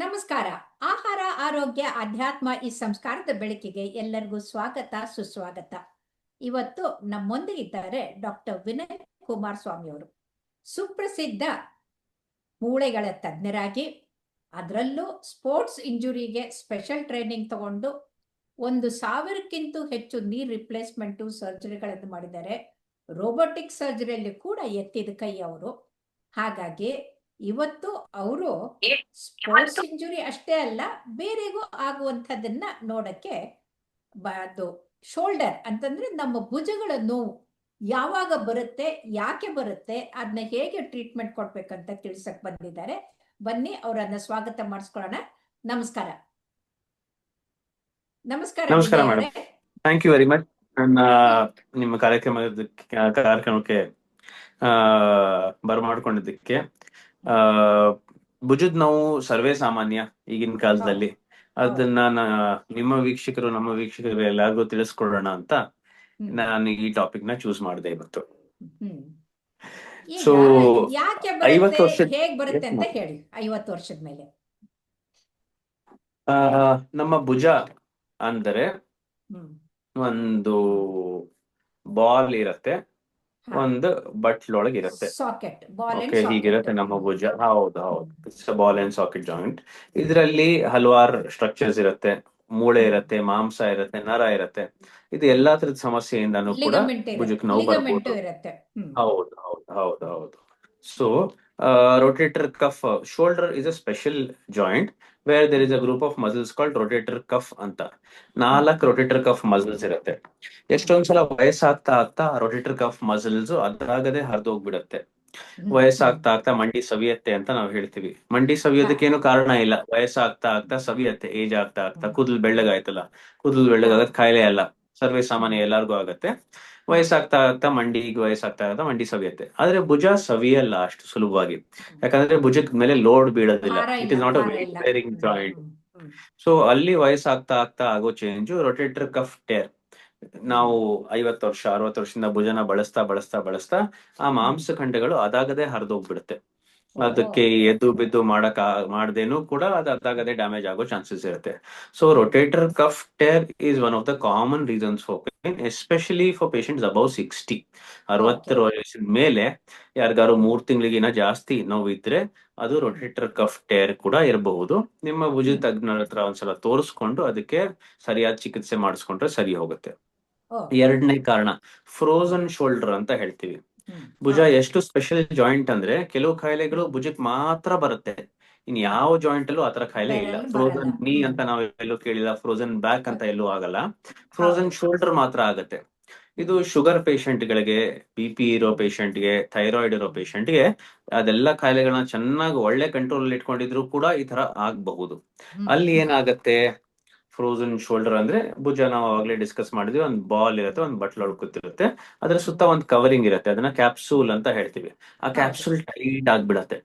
ನಮಸ್ಕಾರ. ಆಹಾರ, ಆರೋಗ್ಯ, ಅಧ್ಯಾತ್ಮ ಈ ಸಂಸ್ಕಾರದ ಬೆಳಕಿಗೆ ಎಲ್ಲರಿಗೂ ಸ್ವಾಗತ, ಸುಸ್ವಾಗತ. ಇವತ್ತು ನಮ್ಮೊಂದಿಗಿದ್ದಾರೆ ಡಾಕ್ಟರ್ ವಿನಯ್ ಕುಮಾರ್ ಸ್ವಾಮಿಯವರು. ಸುಪ್ರಸಿದ್ಧ ಮೂಳೆಗಳ ತಜ್ಞರಾಗಿ, ಅದರಲ್ಲೂ ಸ್ಪೋರ್ಟ್ಸ್ ಇಂಜುರಿಗೆ ಸ್ಪೆಷಲ್ ಟ್ರೈನಿಂಗ್ ತಗೊಂಡು ಒಂದು ಸಾವಿರಕ್ಕಿಂತ ಹೆಚ್ಚು ನೀ ರಿಪ್ಲೇಸ್ಮೆಂಟು ಸರ್ಜರಿಗಳನ್ನು ಮಾಡಿದ್ದಾರೆ. ರೋಬೋಟಿಕ್ ಸರ್ಜರಿಯಲ್ಲಿ ಕೂಡ ಎತ್ತಿದ ಕೈ ಅವರು ಹಾಗಾಗಿ ಇವತ್ತು ಅವರು ಸ್ಪೋರ್ಟ್ಸ್ ಇಂಜುರಿ ಅಷ್ಟೇ ಅಲ್ಲ ಬೇರೆಗೂ ಆಗುವಂಥದ್ದನ್ನ ನೋಡಕ್ಕೆ ಬ- ಅದು ಶೋಲ್ಡರ್ ಅಂತಂದ್ರೆ ನಮ್ಮ ಭುಜಗಳ ನೋವು ಯಾವಾಗ ಬರುತ್ತೆ ಯಾಕೆ ಬರುತ್ತೆ ಅದನ್ನ ಹೇಗೆ ಟ್ರೀಟ್ಮೆಂಟ್ ಕೊಡ್ಬೇಕಂತ ತಿಳ್ಸಕ್ ಬಂದಿದ್ದಾರೆ. ಬನ್ನಿ ಅವರನ್ನ ಸ್ವಾಗತ ಮಾಡಿಸ್ಕೊಳ್ಳೋಣ. ನಮಸ್ಕಾರ. ನಮಸ್ಕಾರ ನಮಸ್ಕಾರ madam thank you very much ನನ್ನ ನಿಮ್ಮ ಕಾರ್ಯಕ್ರಮದ ಕಾರ್ಯಕ್ರಮಕ್ಕೆ ಆ ಬರಮಾಡ್ಕೊಂಡಿದ್ದಕ್ಕೆ ಆ ಭುಜದ ನೋವು ಸರ್ವೇ ಸಾಮಾನ್ಯ ಈಗಿನ ಕಾಲದಲ್ಲಿ. ಅದನ್ನ ನಿಮ್ಮ ವೀಕ್ಷಕರು ನಮ್ಮ ವೀಕ್ಷಕರು ಎಲ್ಲರಿಗೂ ತಿಳಿಸ್ಕೊಡೋಣ ಅಂತ. ನಾನು ಈ ಟಾಪಿಕ್ನ ಚೂಸ್ ಮಾಡಿದೆ ಇವತ್ತು. ಸೊ ಐವತ್ತು ವರ್ಷ ವರ್ಷದ- ಹೇಗ್ ಬರುತ್ತೆ ಅಂತ ಹೇಳಿ ಐವತ್ತು ವರ್ಷದ ಮೇಲೆ. ನಮ್ಮ ಭುಜ ಅಂದರೆ ಒಂದು ಬಾಲ್ ಇರತ್ತೆ. ಒಂದು ಬಟ್ಲೊಳಗೆ ಇರತ್ತೆ. ಸಾಕೆಟ್ ಓಕೆ ಹೀಗಿರುತ್ತೆ ನಮ್ಮ ಭುಜ. ಹೌದು ಹೌದು. ಬಾಲ್ ಅಂಡ್ ಸಾಕೆಟ್ ಜಾಯಿಂಟ್ ಇದರಲ್ಲಿ ಹಲವಾರು ಸ್ಟ್ರಕ್ಚರ್ಸ್ ಇರುತ್ತೆ. ಮೂಳೆ ಇರುತ್ತೆ ಮಾಂಸ ಇರುತ್ತೆ ನರ ಇರುತ್ತೆ. ಇದು ಎಲ್ಲಾ ತರದ ಸಮಸ್ಯೆಯಿಂದನೂ ಕೂಡ ಭುಜಕ್ಕೆ ನೋವು ಬರ್ಬೋದು ಹೌದು ಹೌದು ಹೌದು ಹೌದು. So rotator cuff uh, shoulder is a special joint where there is a group of muscles called rotator cuff ಅಂತ. ನಾಲ್ಕು rotator cuff muscles ಇರುತ್ತೆ. ಎಷ್ಟೊಂದ್ಸಲ ವಯಸ್ಸಾಗ್ತಾ ಆಗ್ತಾ rotator cuff muscles ಅದಾಗದೆ ಹರಿದೋಗ್ಬಿಡತ್ತೆ ವಯಸ್ಸಾಗ್ತಾ ಆಗ್ತಾ ಮಂಡಿ ಸವಿಯತ್ತೆ ಅಂತ ನಾವು ಹೇಳ್ತೀವಿ. ಮಂಡಿ ಸವಿಯೋದಕ್ಕೇನು ಕಾರಣ ಇಲ್ಲ. ವಯಸ್ಸಾಗ್ತಾ ಆಗ್ತಾ ಸವಿಯತ್ತೆ ಏಜ್ ಆಗ್ತಾ ಆಗ್ತಾ ಕೂದಲು ಬೆಳ್ಳಗಾಯ್ತಲ್ಲ. ಕೂದಲು ಬೆಳ್ಳಗಾಗದ್ ಕಾಯಿಲೆ ಅಲ್ಲ. ಸರ್ವೇ ಸಾಮಾನ್ಯ ಎಲ್ಲಾರ್ಗೂ ಆಗತ್ತೆ. ವಯಸ್ಸಾಗ್ತಾ ಆಗ್ತಾ ಮಂಡಿಗೆ ವಯಸ್ಸಾಗ್ತಾ ಆಗ್ತಾ ಮಂಡಿ ಸವಿಯತ್ತೆ. ಆದ್ರೆ ಭುಜ ಸವಿಯಲ್ಲ ಅಷ್ಟು ಸುಲಭವಾಗಿ. ಯಾಕಂದ್ರೆ ಭುಜಕ್ ಮೇಲೆ load ಬೀಳೋದಿಲ್ಲ. It is not a weight bearing joint. So ಅಲ್ಲಿ ವಯಸ್ಸಾಗ್ತಾ ಆಗ್ತಾ ಆಗೋ ಚೇಂಜ್ ರೊಟೇಟರ್ ಕಫ್ ಟೇರ್ ನಾವು ಐವತ್ತು ವರ್ಷ ಅರವತ್ತು ವರ್ಷದಿಂದ ಭುಜನ ಬಳಸ್ತಾ ಬಳಸ್ತಾ ಬಳಸ್ತಾ ಆ ಮಾಂಸಖಂಡಗಳು ಅದಾಗದೆ ಹರಿದೋಗ್ಬಿಡುತ್ತೆ. ಅದಕ್ಕೆ ಎದ್ದು ಬಿದ್ದು ಮಾಡಕ್ ಮಾಡದೇನು ಕೂಡ ಅದು ಅದಾಗದೇ ಡ್ಯಾಮೇಜ್ ಆಗೋ ಚಾನ್ಸಸ್ ಇರುತ್ತೆ. So rotator cuff tear is one of the common reasons for pain especially for patients above sixty ಅರವತ್ತರ ವಯಸ್ಸಿನ ಮೇಲೆ ಯಾರಿಗಾರು ಮೂರ್ ತಿಂಗಳಿಗಿನ ಜಾಸ್ತಿ ನೋವಿದ್ರೆ ಅದು ರೊಟೇಟರ್ ಕಫ್ ಟೇರ್ ಕೂಡ ಇರಬಹುದು. ನಿಮ್ಮ ಭುಜ ತಜ್ಞರ ಹತ್ರ ಒಂದ್ಸಲ ತೋರಿಸ್ಕೊಂಡು ಅದಕ್ಕೆ ಸರಿಯಾದ ಚಿಕಿತ್ಸೆ ಮಾಡಿಸ್ಕೊಂಡ್ರೆ ಸರಿ ಹೋಗುತ್ತೆ. ಎರಡನೇ ಕಾರಣ ಫ್ರೋಸನ್ ಶೋಲ್ಡರ್ ಅಂತ ಹೇಳ್ತೀವಿ. ಭುಜ ಎಷ್ಟು ಸ್ಪೆಷಲ್ ಜಾಯಿಂಟ್ ಅಂದ್ರೆ ಕೆಲವು ಕಾಯಿಲೆಗಳು ಭುಜಕ್ ಮಾತ್ರ ಬರುತ್ತೆ. ಇನ್ ಯಾವ ಜಾಯಿಂಟ್ ಅಲ್ಲೂ ಆತರ ಕಾಯಿಲೆ ಇಲ್ಲ. ಫ್ರೋಜನ್ ನೀ ಅಂತ ನಾವು ಎಲ್ಲೂ ಕೇಳಿಲ್ಲ ಫ್ರೋಜನ್ ಬ್ಯಾಕ್ ಅಂತ ಎಲ್ಲೂ ಆಗಲ್ಲ. ಫ್ರೋಜನ್ ಶೋಲ್ಡರ್ ಮಾತ್ರ ಆಗತ್ತೆ. ಇದು ಶುಗರ್ ಗಳಿಗೆ ಬಿ ಪಿ ಇರೋ ಗೆ ಥೈರಾಯ್ಡ್ ಇರೋ ಗೆ ಅದೆಲ್ಲ ಕಾಯಿಲೆಗಳನ್ನ ಚೆನ್ನಾಗಿ ಒಳ್ಳೆ ಕಂಟ್ರೋಲ್ ಇಟ್ಕೊಂಡಿದ್ರು ಕೂಡ ಈ ತರ ಆಗಬಹುದು. ಅಲ್ಲಿ ಏನಾಗತ್ತೆ? ಫ್ರೋಸನ್ ಶೋಲ್ಡರ್ ಅಂದ್ರೆ ಭುಜ ನಾವು ಆಗ್ಲೇ ಡಿಸ್ಕಸ್ ಮಾಡಿದ್ವಿ ಒಂದು ಬಾಲ್ ಇರುತ್ತೆ ಒಂದು ಬಟ್ಲ್ ಕೂತಿರುತ್ತೆ ಅದ್ರ ಸುತ್ತ ಒಂದು ಕವರಿಂಗ್ ಇರುತ್ತೆ ಅದನ್ನ ಕ್ಯಾಪ್ಸೂಲ್ ಅಂತ ಹೇಳ್ತೀವಿ. ಆ ಕ್ಯಾಪ್ಸೂಲ್ ಟೈಟ್ ಆಗ್ಬಿಡತ್ತೆ.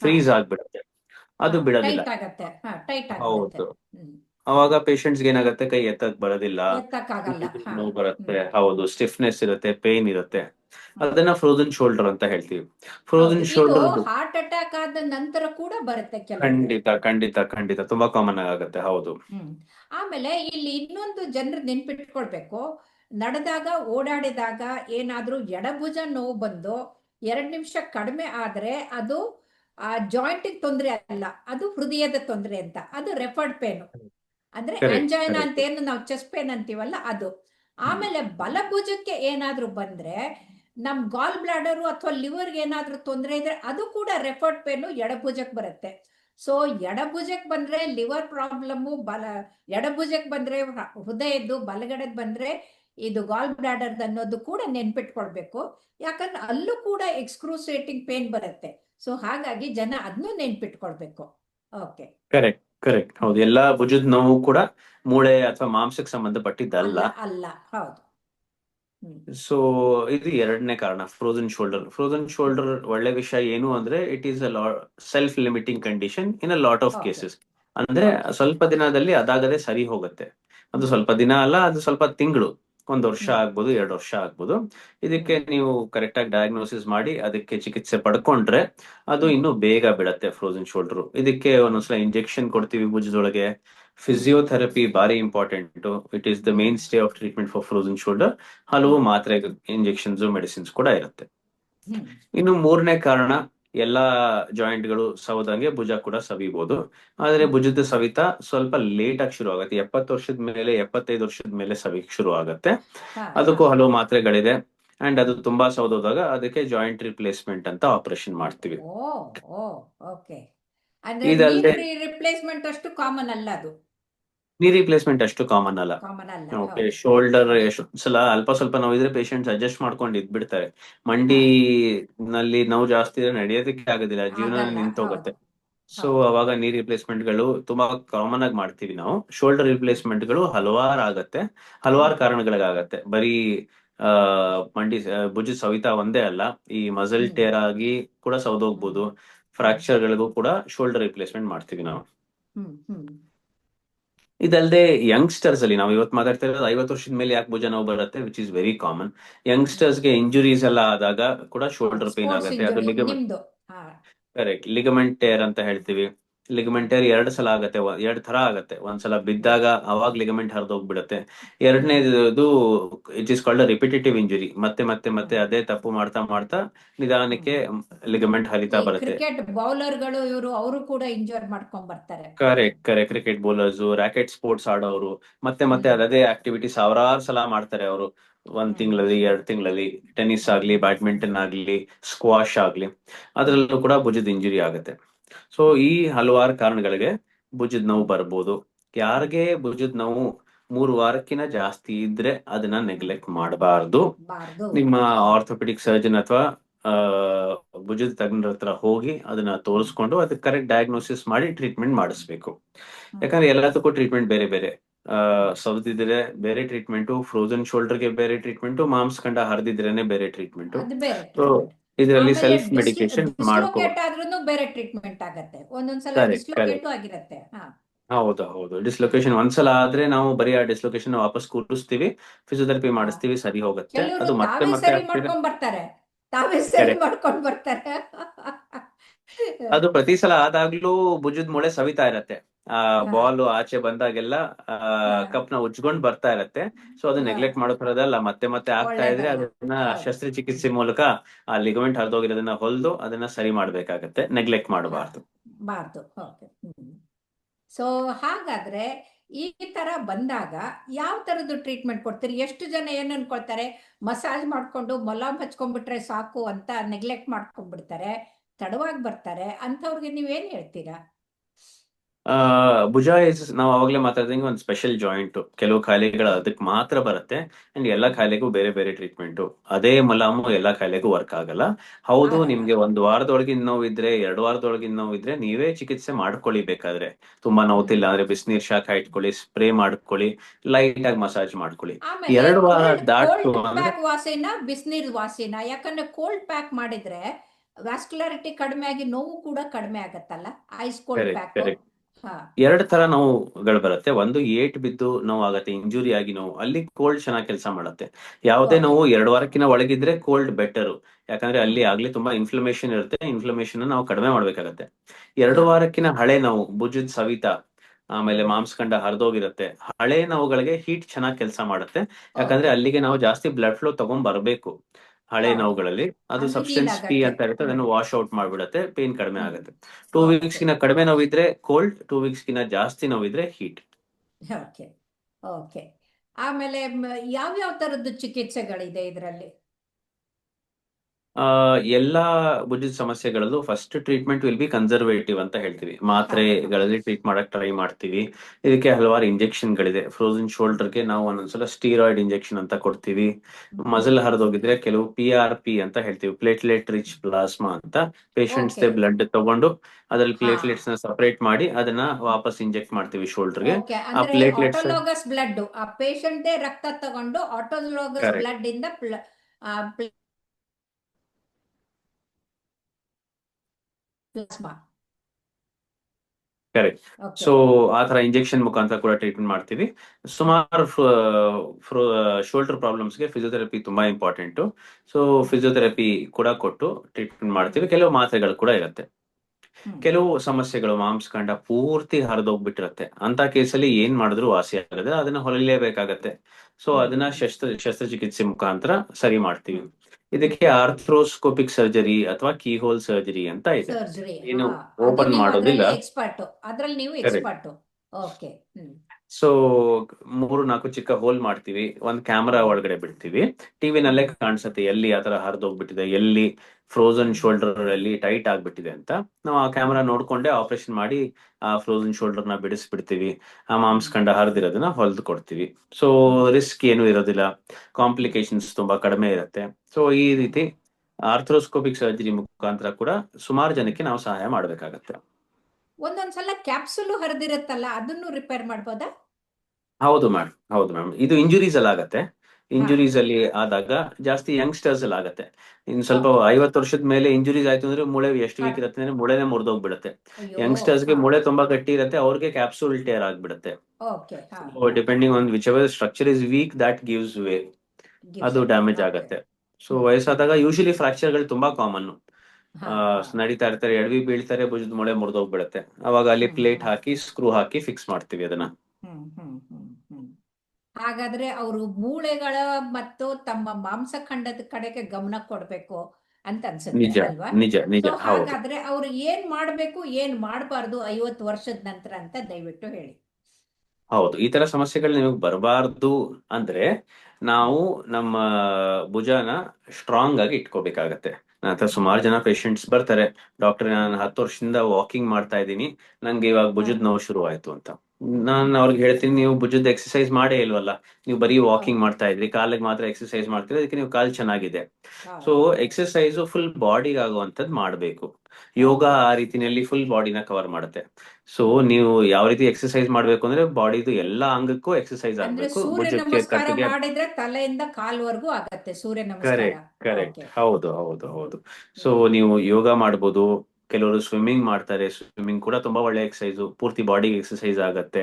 ಫ್ರೀಸ್ ಆಗ್ಬಿಡತ್ತೆ. ಅದು ಬಿಡೋದಿಲ್ಲ. ಹೌದು. ಅವಾಗ ಪೇಷಂಟ್ಸ್ ಏನಾಗುತ್ತೆ ಕೈ ಎತ್ತಕ್ ಬರೋದಿಲ್ಲ. ಎತ್ತಕ್ಕಾಗಲ್ಲ ಹಾ. ನೋವು ಬರುತ್ತೆ ಹೌದು ಸ್ಟಿಫ್ನೆಸ್ ಇರುತ್ತೆ ಪೇನ್ ಇರುತ್ತೆ. ಅದನ್ನ ಫ್ರೋಜನ್ ಶೋಲ್ಡರ್ ಅಂತ ಹೇಳ್ತೀವಿ. ಫ್ರೋಜನ್ ಶೋಲ್ಡರ್ ಇದು ಹಾರ್ಟ್ ಅಟ್ಯಾಕ್ ಆದ ನಂತರ ಕೂಡ ಬರುತ್ತೆ ಕೆಲವು ಖಂಡಿತ ಖಂಡಿತ ಖಂಡಿತ ತುಂಬಾ ಕಾಮನ್ ಆಗುತ್ತೆ ಹೌದು. ಹ್ಮ್. ಆಮೇಲೆ ಇಲ್ಲಿ ಇನ್ನೊಂದು ಜನರು ನೆನ್ಪಿಟ್ಕೊಳ್ಬೇಕು. ನಡೆದಾಗ ಓಡಾಡಿದಾಗ ಏನಾದ್ರೂ ಎಡಭುಜ ನೋವು ಬಂದು ಎರಡ್ ನಿಮಿಷ ಕಡಿಮೆ ಆದ್ರೆ ಅದು ಆ ಜಾಯಿಂಟ್ ತೊಂದರೆ ಅಲ್ಲ ಅದು ಹೃದಯದ ತೊಂದರೆ ಅಂತ ಅದು ರೆಫರ್ಡ್ ಪೇನು ಅಂದ್ರೆ ಅಂಜಯನ ಅಂತ ಏನು ನಾವು ಚೆಸ್ಟ್ ಪೇನ್ ಅಂತೀವಲ್ಲ ಅದು. ಆಮೇಲೆ ಬಲಭುಜಕ್ಕೆ ಏನಾದ್ರೂ ಬಂದ್ರೆ ನಮ್ ಗಾಲ್ ಬ್ಲಾಡರ್ ಅಥವಾ ಲಿವರ್ಗೆ ಏನಾದ್ರೂ ತೊಂದರೆ ಇದ್ರೆ ಅದು ಕೂಡ ರೆಫರ್ಡ್ ಪೇನು ಎಡಭುಜಕ್ಕೆ ಬರುತ್ತೆ. ಸೊ ಎಡಭುಜಕ್ಕೆ ಬಂದ್ರೆ ಲಿವರ್ ಪ್ರಾಬ್ಲಮ್ಮು ಬಲ ಎಡಭುಜಕ್ಕೆ ಬಂದ್ರೆ ಹೃದಯದ್ದು ಬಲಗಡೆದ್ ಬಂದ್ರೆ ಇದು ಗಾಲ್ ಬ್ಲಾಡರ್ ಅನ್ನೋದು ಕೂಡ ನೆನ್ಪಿಟ್ಕೊಳ್ಬೇಕು. ಯಾಕಂದ್ರೆ ಅಲ್ಲೂ ಕೂಡ ಎಕ್ಸ್ಕ್ರೂಸಿಯೇಟಿಂಗ್ ಪೇನ್ ಬರುತ್ತೆ. ಸೊ ಹಾಗಾಗಿ ಜನ ಅದನ್ನು ನೆನ್ಪಿಟ್ಕೊಳ್ಬೇಕು. ಓಕೆ ಕರೆಕ್ಟ್ ಕರೆಕ್ಟ್ ಹೌದು. ಎಲ್ಲಾ ಭುಜದ ನೋವು ಕೂಡ ಮೂಳೆ ಅಥವಾ ಮಾಂಸಕ್ಕೆ ಸಂಬಂಧಪಟ್ಟಿದ್ದಲ್ಲ ಅಲ್ಲ. ಹೌದು. ಸೊ ಇದು ಎರಡನೇ ಕಾರಣ ಫ್ರೋಜನ್ ಶೋಲ್ಡರ್ ಫ್ರೋಜನ್ ಶೋಲ್ಡರ್ ಒಳ್ಳೆ ವಿಷಯ ಏನು ಅಂದ್ರೆ it is a self limiting condition in a lot of cases ಅಂದ್ರೆ ಸ್ವಲ್ಪ ದಿನದಲ್ಲಿ ಅದಾಗದೆ ಸರಿ ಹೋಗುತ್ತೆ. ಅದು ಸ್ವಲ್ಪ ದಿನ ಅಲ್ಲ ಅದು ಸ್ವಲ್ಪ ತಿಂಗಳು. ಒಂದ್ ವರ್ಷ. ಆಗ್ಬೋದು ಎರಡು ವರ್ಷ ಆಗ್ಬೋದು. ಇದಕ್ಕೆ ನೀವು ಕರೆಕ್ಟ್ ಆಗಿ ಡಯಾಗ್ನೋಸಿಸ್ ಮಾಡಿ ಅದಕ್ಕೆ ಚಿಕಿತ್ಸೆ ಪಡ್ಕೊಂಡ್ರೆ ಅದು ಇನ್ನು ಬೇಗ ಬಿಡತ್ತೆ ಫ್ರೋಜನ್ ಶೋಲ್ಡರ್ ಇದಕ್ಕೆ ಒಂದೊಂದ್ಸಲ ಇಂಜೆಕ್ಷನ್ ಕೊಡ್ತೀವಿ ಭುಜದೊಳಗೆ. ಫಿಸಿಯೋಥೆರಪಿ ಬಾರಿ important it is the mainstay of treatment for frozen shoulder ಹಲವು ಮಾತ್ರೆ ಇಂಜೆಕ್ಷನ್ಸ್ ಮೆಡಿಸಿನ್ಸ್ ಕೂಡ ಇರುತ್ತೆ. ಇನ್ನು ಮೂರನೇ ಕಾರಣ ಎಲ್ಲಾ ಜಾಯಿಂಟ್ಗಳು ಸವದಂಗೆ ಭುಜ ಕೂಡ ಸವಿಬಹುದು ಆದ್ರೆ ಭುಜದ ಸವಿತ ಸ್ವಲ್ಪ ಲೇಟ್ ಆಗಿ ಶುರು ಆಗುತ್ತೆ. ಎಪ್ಪತ್ತು ವರ್ಷದ ಮೇಲೆ ಎಪ್ಪತ್ತೈದು ವರ್ಷದ ಮೇಲೆ ಸವಿ ಶುರು ಆಗುತ್ತೆ. ಅದಕ್ಕೂ ಹಲವು ಮಾತ್ರೆಗಳಿದೆ. ಅಂಡ್ ಅದು ತುಂಬಾ ಸೌದೋದಾಗ ಅದಕ್ಕೆ ಜಾಯಿಂಟ್ ರಿಪ್ಲೇಸ್ಮೆಂಟ್ ಅಂತ ಆಪರೇಷನ್ ಮಾಡ್ತೀವಿ. ರಿಪ್ಲೇಸ್ಮೆಂಟ್ ಅಷ್ಟು ಕಾಮನ್ ಅಲ್ಲ ಅದು? ನೀ ರಿಪ್ಲೇಸ್ಮೆಂಟ್ ಅಷ್ಟು ಕಾಮನ್ ಅಲ್ಲ. ಕಾಮನ್ ಅಲ್ಲ. ಓಕೆ ಹೌದು. ಶೋಲ್ಡರ್ ಸಲ ಅಲ್ಪ ಸ್ವಲ್ಪ ನೋವಿದ್ರೆ ಪೇಷಂಟ್ಸ್ ಅಡ್ಜಸ್ಟ್ ಮಾಡ್ಕೊಂಡು ಇದ್ಬಿಡ್ತಾರೆ. ಮಂಡಿ ನಲ್ಲಿ ನೋವು ಜಾಸ್ತಿ ಇದ್ರೆ ನಡೆಯೋದಕ್ಕೆ ಆಗೋದಿಲ್ಲ. ಜೀವನ ಆಗಲ್ಲ, ನಿಂತೋಗುತ್ತೆ ಹೌದು. ಸೊ ಹೌದು. ಅವಾಗ ನೀ ರಿಪ್ಲೇಸ್ಮೆಂಟ್ಗಳು ತುಂಬಾ ಕಾಮನ್ ಆಗಿ ಮಾಡ್ತೀವಿ ನಾವು. ಶೋಲ್ಡರ್ ರಿಪ್ಲೇಸ್ಮೆಂಟ್ಗಳು ಹಲವಾರು ಆಗತ್ತೆ. ಹಲವಾರು ಕಾರಣಗಳಿಗಾಗತ್ತೆ. ಬರೀ ಆ ಮಂಡಿ ಭುಜ ಸವಿತಾ ಒಂದೇ ಅಲ್ಲ. ಈ ಮಸಲ್ ಹ್ಮ್. ಟೇರ್ ಆಗಿ ಕೂಡ ಸೌದೋಗ್ಬೋದು ಫ್ರಾಕ್ಚರ್ ಗಳಿಗೂ ಕೂಡ ಶೋಲ್ಡರ್ ರಿಪ್ಲೇಸ್ಮೆಂಟ್ ಮಾಡ್ತೀವಿ ನಾವು. ಹ್ಮ್ ಹ್ಮ್. ಇದಲ್ಲದೆ ಯಂಗ್ಸ್ಟರ್ಸ್ ಅಲ್ಲಿ ನಾವು ಇವತ್ತು ಮಾತಾಡ್ತಾ ಇರೋದು ಐವತ್ತು ವರ್ಷದ ಮೇಲೆ ಯಾಕೆ ಭುಜ ನೋವು ಬರುತ್ತೆ ವಿಚ್ ಇಸ್ ವೆರಿ ಕಾಮನ್ ಯಂಗ್ಸ್ಟರ್ಸ್ಗೆ ಇಂಜುರೀಸ್ ಎಲ್ಲ ಆದಾಗ ಕೂಡ ಶೋಲ್ಡರ್ ಪೇನ್ ಆಗುತ್ತೆ ಅದು ಲಿಗಮೆಂಟ್ ಕರೆಕ್ಟ್ ಲಿಗಮೆಂಟ್ ಟೇರ್ ಅಂತ ಹೇಳ್ತೀವಿ. ಲಿಗಮೆಂಟ್ ಎರಡ್ ಸಲ ಆಗತ್ತೆ ಎರಡ್ ತರ ಆಗತ್ತೆ. ಒಂದ್ಸಲ ಬಿದ್ದಾಗ ಅವಾಗ ಲಿಗಮೆಂಟ್ ಹರಿದೋಗ್ಬಿಡುತ್ತೆ ಎರಡನೇದು it is called repetitive injury ಮತ್ತೆ ಮತ್ತೆ ಮತ್ತೆ ಅದೇ ತಪ್ಪು ಮಾಡ್ತಾ ಮಾಡ್ತಾ ನಿಧಾನಕ್ಕೆ ಲಿಗಮೆಂಟ್ ಹರಿತಾ ಬರುತ್ತೆ. ಕ್ರಿಕೆಟ್ ಬೌಲರ್ಗಳು ಇವರು ಅವರು ಕೂಡ ಇಂಜೋರ್ ಮಾಡ್ಕೊಂಡ್ ಬರ್ತಾರೆ. Correct correct cricket bowlers racket sports ಆಡೋರು ಮತ್ತೆ ಮತ್ತೆ ಅದೇ ಆಕ್ಟಿವಿಟಿ ಸಾವಿರಾರು ಸಲ ಮಾಡ್ತಾರೆ ಅವರು. ಒಂದ್. ತಿಂಗಳಲ್ಲಿ ಎರಡ್ ತಿಂಗಳಲ್ಲಿ ಟೆನ್ನಿಸ್ ಆಗ್ಲಿ ಬ್ಯಾಡ್ಮಿಂಟನ್ ಆಗ್ಲಿ ಸ್ಕ್ವಾಶ್ ಆಗ್ಲಿ ಅದ್ರಲ್ಲೂ ಕೂಡ ಭುಜದ ಇಂಜುರಿ ಆಗುತ್ತೆ. ಸೊ ಈ ಹಲವಾರು ಕಾರಣಗಳಿಗೆ ಭುಜದ ನೋವು ಬರ್ಬೋದು. ಯಾರಿಗೆ ಭುಜದ ನೋವು ಮೂರು ವಾರಕ್ಕಿಂತ ಜಾಸ್ತಿ ಇದ್ರೆ ಅದನ್ನ ನೆಗ್ಲೆಕ್ಟ್ ಮಾಡಬಾರ್ದು. ನಿಮ್ಮ ಆರ್ಥೋಪೆಡಿಕ್ ಸರ್ಜನ್ ಅಥವಾ ಭುಜದ ತಜ್ಞರ ಹತ್ರ ಹೋಗಿ ಅದನ್ನ ತೋರಿಸ್ಕೊಂಡು ಅದಕ್ಕೆ ಕರೆಕ್ಟ್ ಡಯಾಗ್ನೋಸಿಸ್ ಮಾಡಿ ಟ್ರೀಟ್ಮೆಂಟ್ ಮಾಡಿಸ್ಬೇಕು. ಯಾಕಂದ್ರೆ ಎಲ್ಲದಕ್ಕೂ ಟ್ರೀಟ್ಮೆಂಟ್ ಬೇರೆ ಬೇರೆ. ಸೌದಿದ್ರೆ ಬೇರೆ ಟ್ರೀಟ್ಮೆಂಟು ಫ್ರೋಜನ್ ಶೋಲ್ಡರ್ಗೆ ಬೇರೆ ಟ್ರೀಟ್ಮೆಂಟು ಮಾಂಸಖಂಡ ಹರಿದಿದ್ರೇನೆ ಬೇರೆ ಟ್ರೀಟ್ಮೆಂಟು ಇದರಲ್ಲಿ ಸೆಲ್ಫ್ ಮೆಡಿಕೇಶನ್ ಮಾಡ್ಕೋ ಆದ್ರೂ ಬೇರೆ ಟ್ರೀಟ್ಮೆಂಟ್ ಆಗತ್ತೆ. ಒಂದೊಂದ್ಸಲ Correct, ಡಿಸ್ಲೋಕೇಟು ಆಗಿರತ್ತೆ. ಹಾ. ಹೌದು ಹೌದು. ಡಿಸ್ಲೊಕೇಶನ್ ಒಂದ್ಸಲ ಆದ್ರೆ ನಾವು ಬರೀ ಆ ಡಿಸ್ಲೊಕೇಶನ್ ವಾಪಸ್ ಕೂರಿಸ್ತೀವಿ ಫಿಸಿಯೋಥೆರಪಿ ಮಾಡಿಸ್ತೀವಿ ಸರಿ ಹೋಗುತ್ತೆ. ಅದು ಕೆಲವರು ಮತ್ತೆ ತಾವೇ ಮತ್ತೆ ಸರಿ ಆಗ್ತಿದೆ. ಮಾಡ್ಕೊಂಡ್ ಬರ್ತಾರೆ. ತಾವೇ ಸರಿ ಮಾಡ್ಕೊಂಡ್ ಬರ್ತಾರೆ. ಅದು ಪ್ರತಿ ಸಲ ಆದಾಗ್ಲೂ ಭುಜದ ಮೊಳೆ ಸವಿತಾ ಇರತ್ತೆ. ಆ ಬಾಲ್ ಆಚೆ ಬಂದಾಗೆಲ್ಲ. ಕಪ್ನ ಉಜ್ಕೊಂಡ್ ಬರ್ತಾ ಇರತ್ತೆ. ಸೊ ಅದು ನೆಗ್ಲೆಕ್ಟ್ ಮಾಡೋದ್ರದಲ್ಲ ಮತ್ತೆ ಮತ್ತೆ ಆಗ್ತಾ ಇದ್ರೆ. ಅದನ್ನ. ಶಸ್ತ್ರಚಿಕಿತ್ಸೆ ಮೂಲಕ ಆ ಲಿಗಮೆಂಟ್ ಹರಿದೋಗಿರೋದನ್ನ ಹೊಲ್ದು ಅದನ್ನ ಸರಿ ಮಾಡ್ಬೇಕಾಗತ್ತೆ ನೆಗ್ಲೆಕ್ಟ್ ಮಾಡಬಾರ್ದು. ಬಾರ್ದು. ಓಕೆ ಸೊ ಹಾಗಾದ್ರೆ ಈ ತರ ಬಂದಾಗ ಯಾವ ತರದ್ದು ಟ್ರೀಟ್ಮೆಂಟ್ ಕೊಡ್ತೀರಿ? ಎಷ್ಟು ಜನ ಏನ್ ಅನ್ಕೊಳ್ತಾರೆ? ಮಸಾಜ್ ಮಾಡ್ಕೊಂಡು ಮೊಲಾಮ್ ಹಚ್ಕೊಂಡ್ಬಿಟ್ರೆ ಸಾಕು ಅಂತ ನೆಗ್ಲೆಕ್ಟ್ ಮಾಡ್ಕೊಂಡ್ಬಿಡ್ತಾರೆ. ತಡವಾಗಿ ಬರ್ತಾರೆ ಅಂತವ್ರಿಗೆ ನೀವೇನ್ ಹೇಳ್ತೀರಾ? ಭುಜ ಇಸ್ ನಾವು ಅವಾಗಲೇ ಮಾತಾಡ್ದಂಗೆ ಒಂದು ಸ್ಪೆಷಲ್ ಜಾಯಿಂಟ್ ಕೆಲವು ಖಾಯಿಲೆಗಳು ಅದಕ್ಕೆ ಮಾತ್ರ ಬರುತ್ತೆ ಅಂಡ್ ಎಲ್ಲಾ ಖಾಯಿಲೆಗೂ ಬೇರೆ ಬೇರೆ ಟ್ರೀಟ್ಮೆಂಟ್ ಅದೇ ಮಲಾಮು ಎಲ್ಲಾ ಖಾಯಿಲೆಗೂ ವರ್ಕ್ ಆಗಲ್ಲ. ಹೌದು. ನಿಮ್ಗೆ ಒಂದು ವಾರದೊಳಗಿನ ನೋವಿದ್ರೆ ಎರಡು ವಾರದೊಳಗಿನ ನೋವಿದ್ರೆ ನೀವೇ ಚಿಕಿತ್ಸೆ ಮಾಡ್ಕೊಳ್ಳಿ ಬೇಕಾದ್ರೆ ತುಂಬಾ ನೋವುತ್ತಿಲ್ಲ ಅಂದ್ರೆ ಬಿಸಿನೀರ್ ಶಾಖ ಇಟ್ಕೊಳ್ಳಿ ಸ್ಪ್ರೇ ಮಾಡ್ಕೊಳ್ಳಿ ಲೈಟ್ ಆಗಿ ಮಸಾಜ್ ಮಾಡ್ಕೊಳ್ಳಿ. ಎರಡು ವಾರ ದಾಟ್ ವಾಸಿನ ಬಿಸಿನೀರ್ ವಾಸಿನ? ಯಾಕಂದ್ರೆ ಕೋಲ್ಡ್ ಪ್ಯಾಕ್ ಮಾಡಿದ್ರೆ ವ್ಯಾಸ್ಕ್ಯುಲಾರಿಟಿ ಕಡಿಮೆ ಆಗಿ ನೋವು ಕೂಡ ಕಡಿಮೆ ಆಗತ್ತಲ್ಲ? ಐಸ್ ಕೋಲ್ಡ್ Correct, ಎರಡು ತರ ನೋವುಗಳು ಬರುತ್ತೆ. ಒಂದು ಏಟ್ ಬಿದ್ದು ನೋವು ಆಗತ್ತೆ ಇಂಜುರಿ ಆಗಿ ನೋವು. ಅಲ್ಲಿ ಕೋಲ್ಡ್ ಚೆನ್ನಾಗಿ ಕೆಲಸ ಮಾಡುತ್ತೆ. ಯಾವುದೇ. ನೋವು ಎರಡು ವಾರಕ್ಕಿಂತ ಒಳಗಿದ್ರೆ ಕೋಲ್ಡ್ ಬೆಟರ್ ಯಾಕಂದ್ರೆ ಅಲ್ಲಿ ಆಗ್ಲಿ ತುಂಬಾ ಇನ್ಫ್ಲಮೇಷನ್ ಇರುತ್ತೆ. ಇನ್ಫ್ಲಮೇಷನ್ ನಾವು ಕಡಿಮೆ ಮಾಡ್ಬೇಕಾಗತ್ತೆ. ಎರಡು. ವಾರಕ್ಕಿಂತ ಹಳೆ ನೋವು ಭುಜದ ಸವಿತ ಆಮೇಲೆ ಮಾಂಸಖಂಡ ಹರಿದೋಗಿರುತ್ತೆ. ಹಳೆ ನೋವುಗಳಿಗೆ ಹೀಟ್ ಚೆನ್ನಾಗಿ ಕೆಲಸ ಮಾಡುತ್ತೆ. ಯಾಕಂದ್ರೆ ಅಲ್ಲಿಗೆ ನಾವು ಜಾಸ್ತಿ ಬ್ಲಡ್ ಫ್ಲೋ ತಗೊಂಡ್ ಬರ್ಬೇಕು ಹಳೆ. ನೋವುಗಳಲ್ಲಿ ಅದು ಸಬ್ಸ್ಟೆನ್ಸ್ ಟಿ ಪಿ ಅಂತ ಇರುತ್ತೆ ಅದನ್ನು ವಾಶ್ ಔಟ್ ಮಾಡ್ಬಿಡತ್ತೆ ಪೇನ್ ಕಡಿಮೆ. ಆಗುತ್ತೆ. ಟೂ. ವೀಕ್ಸ್ ಗಿನ ಕಡಿಮೆ ನೋವಿದ್ರೆ ಕೋಲ್ಡ್ ಟೂ ವೀಕ್ಸ್ ಗಿನ ಜಾಸ್ತಿ ನೋವಿದ್ರೆ ಹೀಟ್ ಓಕೆ ಓಕೆ ಆಮೇಲೆ ಯಾವ ಯಾವ್ಯಾವ ತರದ್ದು ಚಿಕಿತ್ಸೆಗಳಿದೆ ಇದರಲ್ಲಿ? ಎಲ್ಲಾ ಭುಜದ ಸಮಸ್ಯೆಗಳಲ್ಲೂ first treatment will be conservative ಅಂತ ಹೇಳ್ತೀವಿ. ಮಾತ್ರೆಗಳಲ್ಲಿ ಟ್ರೀಟ್ ಮಾಡಕ್ ಟ್ರೈ ಮಾಡ್ತೀವಿ. ಇದಕ್ಕೆ ಹಲವಾರು ಇಂಜೆಕ್ಷನ್ ಗಳಿದೆ ಫ್ರೋಸನ್ ಶೋಲ್ಡರ್ಗೆ ನಾವು ಒಂದೊಂದ್ಸಲ ಸ್ಟೀರಾಯ್ಡ್ ಇಂಜೆಕ್ಷನ್ ಅಂತ ಕೊಡ್ತೀವಿ. ಮಸಲ್ ಹರಿದೋಗಿದ್ರೆ ಕೆಲವು ಪಿ ಆರ್ ಪಿ ಅಂತ ಹೇಳ್ತೀವಿ. ಪ್ಲೇಟ್ಲೆಟ್ ರಿಚ್ ಪ್ಲಾಸ್ಮಾ ಅಂತ ಪೇಷಂಟ್ಸ್. ಬ್ಲಡ್ ತಗೊಂಡು ಅದ್ರಲ್ಲಿ. ಪ್ಲೇಟ್ಲೆಟ್ಸ್ನ ಸಪರೇಟ್ ಮಾಡಿ ಅದನ್ನ ವಾಪಸ್ ಇಂಜೆಕ್ಟ್ ಮಾಡ್ತೀವಿ ಶೋಲ್ಡರ್ಗೆ ಆ ಪ್ಲೇಟ್ಲೆಟ್ಸ್ ಬ್ಲಡ್ ಆ ಪೇಷಂಟ್ ರಕ್ತ ತಗೊಂಡು. ಬ್ಲಡ್ ಇಂದ ಪ್ಲಾಸ್ಮಾ ಕರೆಕ್ಟ್ ಓಕೆ ಸೊ ಆ ತರ ಇಂಜೆಕ್ಷನ್ ಮುಖಾಂತರ ಕೂಡ ಟ್ರೀಟ್ಮೆಂಟ್ ಮಾಡ್ತೀವಿ. ಸುಮಾರು ಶೋಲ್ಡರ್ ಪ್ರಾಬ್ಲಮ್ಸ್ಗೆ ಫಿಸಿಯೋಥೆರಪಿ ತುಂಬಾ ಇಂಪಾರ್ಟೆಂಟ್ ಸೊ ಫಿಸಿಯೋಥೆರಪಿ ಕೂಡ ಕೊಟ್ಟು ಟ್ರೀಟ್ಮೆಂಟ್ ಮಾಡ್ತೀವಿ. ಕೆಲವು ಮಾತ್ರೆಗಳು ಕೂಡ ಇರುತ್ತೆ. ಕೆಲವು ಸಮಸ್ಯೆಗಳು ಮಾಂಸಖಂಡ ಪೂರ್ತಿ ಹರಿದೋಗ್ಬಿಟ್ಟಿರತ್ತೆ. ಅಂತ ಕೇಸಲ್ಲಿ ಏನ್ ಮಾಡಿದ್ರು ವಾಸಿ ಆಗದೆ ಅದನ್ನ ಹೊಲಿಲೇಬೇಕಾಗತ್ತೆ. ಸೊ. ಅದನ್ನ ಶಸ್ತ್ರ ಶಸ್ತ್ರಚಿಕಿತ್ಸೆ ಮುಖಾಂತರ ಸರಿ ಮಾಡ್ತೀವಿ. ಇದಕ್ಕೆ ಆರ್ಥ್ರೋಸ್ಕೋಪಿಕ್ ಸರ್ಜರಿ ಅಥವಾ ಕೀಹೋಲ್ ಸರ್ಜರಿ ಅಂತ ಇದೆ. ಸರ್ಜರಿ ಏನು ಓಪನ್ ಮಾಡೋದಿಲ್ಲ. ಎಕ್ಸ್ಪರ್ಟ್ ಅದ್ರಲ್ಲಿ ನೀವು. ಎಕ್ಸ್ಪರ್ಟ್ ಓಕೆ ಹ್ಮ್. ಸೊ ಮೂರು ನಾಲ್ಕು ಚಿಕ್ಕ ಹೋಲ್ ಮಾಡ್ತೀವಿ. ಒಂದ್ ಕ್ಯಾಮರಾ ಒಳಗಡೆ ಬಿಡ್ತೀವಿ. ಟಿವಿನಲ್ಲೇ ಕಾಣಿಸುತ್ತೆ. ಎಲ್ಲಿ ಆ ತರ ಹರಿದೋಗ್ಬಿಟ್ಟಿದೆ, ಎಲ್ಲಿ ಫ್ರೋಸನ್ ಶೋಲ್ಡರ್ ಅಲ್ಲಿ ಟೈಟ್ ಆಗ್ಬಿಟ್ಟಿದೆ ಅಂತ. ನಾವು ಆ ಕ್ಯಾಮರಾ ನೋಡ್ಕೊಂಡೆ ಆಪರೇಷನ್ ಮಾಡಿ, ಆ ಫ್ರೋಸನ್ ಶೋಲ್ಡರ್ನ ಬಿಡಿಸ್ಬಿಡ್ತೀವಿ. ಆ ಮಾಂಸಖಂಡ ಹರಿದಿರೋದನ್ನ ಹೊಲ್ದು ಕೊಡ್ತೀವಿ ಸೊ ರಿಸ್ಕ್ ಏನು ಇರೋದಿಲ್ಲ. ಕಾಂಪ್ಲಿಕೇಶನ್ಸ್ ತುಂಬಾ ಕಡಿಮೆ ಇರುತ್ತೆ. ಸೊ ಈ ರೀತಿ ಆರ್ಥ್ರೋಸ್ಕೋಪಿಕ್ ಸರ್ಜರಿ ಮುಖಾಂತರ ಕೂಡ ಸುಮಾರು ಜನಕ್ಕೆ ನಾವು ಸಹಾಯ ಮಾಡಬೇಕಾಗತ್ತೆ. ಒಂದೊಂದ್ಸಲ ಕ್ಯಾಪ್ಸುಲ್ ಹರಿದಿರುತ್ತಲ್ಲ, ಅದನ್ನು ರಿಪೇರ್ ಮಾಡ್ಬೋದಾ? ಹೌದು ಮ್ಯಾಮ್ ಹೌದು ಮ್ಯಾಮ್ ಇದು ಇಂಜುರೀಸ್ ಅಲ್ಲಿ ಆಗತ್ತೆ. ಇಂಜುರೀಸ್ ಅಲ್ಲಿ ಆದಾಗ ಜಾಸ್ತಿ ಯಂಗ್ಸ್ಟರ್ಸ್ ಅಲ್ಲಿ ಆಗತ್ತೆ. ಇನ್ ಸ್ವಲ್ಪ ಐವತ್ತು ವರ್ಷದ ಮೇಲೆ ಇಂಜುರೀಸ್ ಆಯ್ತು ಅಂದ್ರೆ ಮೂಳೆ ಎಷ್ಟು ವೀಕ್ ಇರುತ್ತೆ ಅಂದ್ರೆ ಮುಳೆನೆ ಮುರಿದೋಗ್ಬಿಡುತ್ತೆ. ಯಂಗ್ ಯಂಗ್ಸ್ಟರ್ಸ್ಗೆ ಮುಳೆ ತುಂಬಾ ಗಟ್ಟಿ ಇರುತ್ತೆ ಅವ್ರಿಗೆ ಕ್ಯಾಪ್ಸೂಲ್ ಟೇರ್ ಆಗ್ಬಿಡುತ್ತೆ. Depending on whichever structure is weak that gives way ಅದು ಡ್ಯಾಮೇಜ್. ಆಗತ್ತೆ. ಸೊ ವಯಸ್ಸಾದಾಗ ಯೂಶಲಿ ಫ್ರಾಕ್ಚರ್ಗಳು ತುಂಬಾ ಕಾಮನ್. ನಡೀತಾ ಇರ್ತಾರೆ ಎಡವಿ ಬೀಳ್ತಾರೆ ಭುಜದ ಮೂಳೆ ಮುರಿದೋಗ್ಬಿಡುತ್ತೆ. ಅವಾಗ ಅಲ್ಲಿ. ಪ್ಲೇಟ್ ಹಾಕಿ ಸ್ಕ್ರೂ ಹಾಕಿ ಫಿಕ್ಸ್ ಮಾಡ್ತೀವಿ ಅದನ್ನ. ಹಾಗಾದ್ರೆ ಅವರು ಮೂಳೆಗಳ ಮತ್ತು ತಮ್ಮ ಮಾಂಸಖಂಡದ ಕಡೆಗೆ ಗಮನ ಕೊಡ್ಬೇಕು ಅಂತ ಅನ್ಸುತ್ತೆ ಅಲ್ವಾ? ಹಾಗಾದ್ರೆ ಅವ್ರು ಏನ್ ಮಾಡ್ಬೇಕು ಏನ್ ಮಾಡಬಾರ್ದು ಐವತ್ತು ವರ್ಷದ ನಂತರ ಅಂತ ದಯವಿಟ್ಟು ಹೇಳಿ. ಹೌದು ಈ ತರ ಸಮಸ್ಯೆಗಳು ನಿಮಗೆ ಬರಬಾರ್ದು ಅಂದ್ರೆ ನಾವು ನಮ್ಮ ಭುಜನ ಸ್ಟ್ರಾಂಗ್ ಆಗಿ ಇಟ್ಕೋಬೇಕಾಗತ್ತೆ. ನಂತರ ಹತ್ರ ಸುಮಾರು ಜನ ಪೇಷಂಟ್ಸ್ ಬರ್ತಾರೆ ಡಾಕ್ಟರ್ ನಾನು ಹತ್ತು ವರ್ಷದಿಂದ ವಾಕಿಂಗ್ ಮಾಡ್ತಾ ಇದ್ದೀನಿ ನಂಗೆ ಇವಾಗ ಭುಜದ ನೋವು ಶುರು ಆಯ್ತು ಅಂತ. ನಾನು ಅವ್ರಿಗೆ ಹೇಳ್ತೀನಿ ನೀವು ಭುಜದ ಎಕ್ಸರ್ಸೈಸ್ ಮಾಡೇ ಇಲ್ವಲ್ಲ? ನೀವು ಬರೀ ವಾಕಿಂಗ್ ಮಾಡ್ತಾ ಇದ್ರಿ ಕಾಲಿಗೆ ಮಾತ್ರ ಎಕ್ಸಸೈಸ್ ಮಾಡ್ತೀರಿ? ಅದಕ್ಕೆ ನೀವು ಕಾಲ್ ಚೆನ್ನಾಗಿದೆ. ಸೊ ಎಕ್ಸಸೈಸ್ ಫುಲ್ ಬಾಡಿಗೆ ಆಗುವಂತದ್ದು ಮಾಡಬೇಕು. ಯೋಗ ಆ ರೀತಿನಲ್ಲಿ ಫುಲ್ ಬಾಡಿನ ಕವರ್ ಮಾಡುತ್ತೆ. ಸೊ ನೀವು ಯಾವ ರೀತಿ ಎಕ್ಸರ್ಸೈಸ್ ಮಾಡ್ಬೇಕು ಅಂದ್ರೆ ಬಾಡಿದು ಎಲ್ಲಾ ಅಂಗಕ್ಕೂ ಎಕ್ಸರ್ಸೈಸ್ ಅಂದ್ರೆ ಆಗ್ಬೇಕು ಭುಜಕ್ಕೆ ಕಟ್ಟಿಗೆ ಮಾಡಿದ್ರೆ ತಲೆಯಿಂದ ಕಾಲ್ವರೆಗೂ ಆಗತ್ತೆ ಸೂರ್ಯ ನಮಸ್ಕಾರ. ಕರೆಕ್ಟ್ ಕರೆಕ್ಟ್ ಹೌದು ಹೌದು ಹೌದು. ಸೊ ನೀವು ಯೋಗ ಮಾಡ್ಬೋದು ಕೆಲವರು ಸ್ವಿಮ್ಮಿಂಗ್ ಮಾಡ್ತಾರೆ ಸ್ವಿಮ್ಮಿಂಗ್ ಕೂಡ ತುಂಬಾ ಒಳ್ಳೆ ಎಕ್ಸಸೈಸ್ ಪೂರ್ತಿ ಬಾಡಿಗೆ ಎಕ್ಸರ್ಸೈಸ್ ಆಗತ್ತೆ.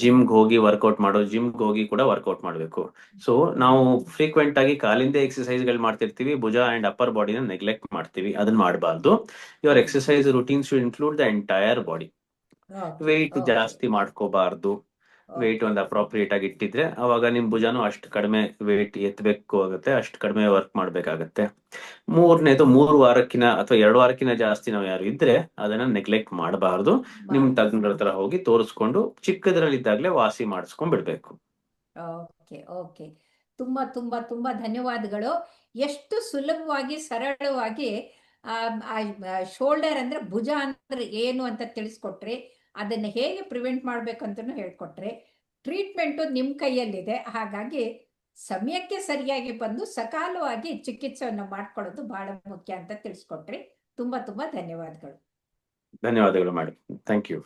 ಜಿಮ್ಗೆ ಹೋಗಿ ವರ್ಕೌಟ್ ಮಾಡೋ ಜಿಮ್ಗೆ ಹೋಗಿ ಕೂಡ ವರ್ಕೌಟ್ ಮಾಡಬೇಕು. ಸೊ ನಾವು ಫ್ರೀಕ್ವೆಂಟ್ ಆಗಿ ಕಾಲಿಂದ ಎಕ್ಸರ್ಸೈಸ್ಗಳು ಮಾಡ್ತಿರ್ತೀವಿ ಭುಜ ಅಂಡ್ ಅಪ್ಪರ್ ಬಾಡಿನ ನೆಗ್ಲೆಕ್ಟ್ ಮಾಡ್ತೀವಿ ಅದನ್ನ ಮಾಡಬಾರ್ದು. Your exercise routine should include the entire body weight ಜಾಸ್ತಿ ಮಾಡ್ಕೋಬಾರ್ದು. ವೆಯ್ಟ್ ಒಂದು ಅಪ್ರಾಪ್ರಿಯೇಟ್ ಆಗಿ ಇಟ್ಟಿದ್ರೆ ಅವಾಗ ನಿಮ್ ಭುಜಾನು ಅಷ್ಟು ಕಡಿಮೆ ವೆಯ್ಟ್ ಎತ್ತಬೇಕು ಆಗುತ್ತೆ ಅಷ್ಟು ಕಡಿಮೆ ವರ್ಕ್ ಮಾಡ್ಬೇಕಾಗತ್ತೆ. ಮೂರನೇದು ಮೂರು ವಾರಕ್ಕಿನ ಅಥವಾ ಎರಡು ವಾರಕ್ಕಿನ ಜಾಸ್ತಿ ನಾವು ಯಾರು ಇದ್ರೆ ಅದನ್ನ ನೆಗ್ಲೆಕ್ಟ್ ಮಾಡಬಾರ್ದು. ನಿಮ್ ತಜ್ಞರ ಹತ್ರ ಹೋಗಿ ತೋರಿಸ್ಕೊಂಡು ಚಿಕ್ಕದ್ರಲ್ಲಿದ್ದಾಗ್ಲೇ ವಾಸಿ ಮಾಡಿಸ್ಕೊಂಡ್ ಬಿಡ್ಬೇಕು ಓಕೆ ಓಕೆ ತುಂಬಾ ತುಂಬಾ ತುಂಬಾ ಧನ್ಯವಾದಗಳು. ಎಷ್ಟು ಸುಲಭವಾಗಿ ಸರಳವಾಗಿ ಶೋಲ್ಡರ್ ಅಂದ್ರೆ ಭುಜ ಅಂದ್ರೆ ಏನು ಅಂತ ತಿಳಿಸ್ಕೊಟ್ರಿ. ಅದನ್ನ ಹೇಗೆ ಪ್ರಿವೆಂಟ್ ಮಾಡ್ಬೇಕಂತನೂ ಹೇಳ್ಕೊಟ್ರೆ ಟ್ರೀಟ್ಮೆಂಟು ನಿಮ್ಮ ಕೈಯಲ್ಲಿದೆ, ಹಾಗಾಗಿ ಸಮಯಕ್ಕೆ ಸರಿಯಾಗಿ ಬಂದು ಸಕಾಲವಾಗಿ ಚಿಕಿತ್ಸೆಯನ್ನು ಮಾಡ್ಕೊಳ್ಳೋದು ಬಹಳ ಮುಖ್ಯ ಅಂತ ತಿಳಿಸ್ಕೊಟ್ರಿ. ತುಂಬಾ ತುಂಬಾ ಧನ್ಯವಾದಗಳು. ಧನ್ಯವಾದಗಳು ಮೇಡಮ್ ಥ್ಯಾಂಕ್ ಯು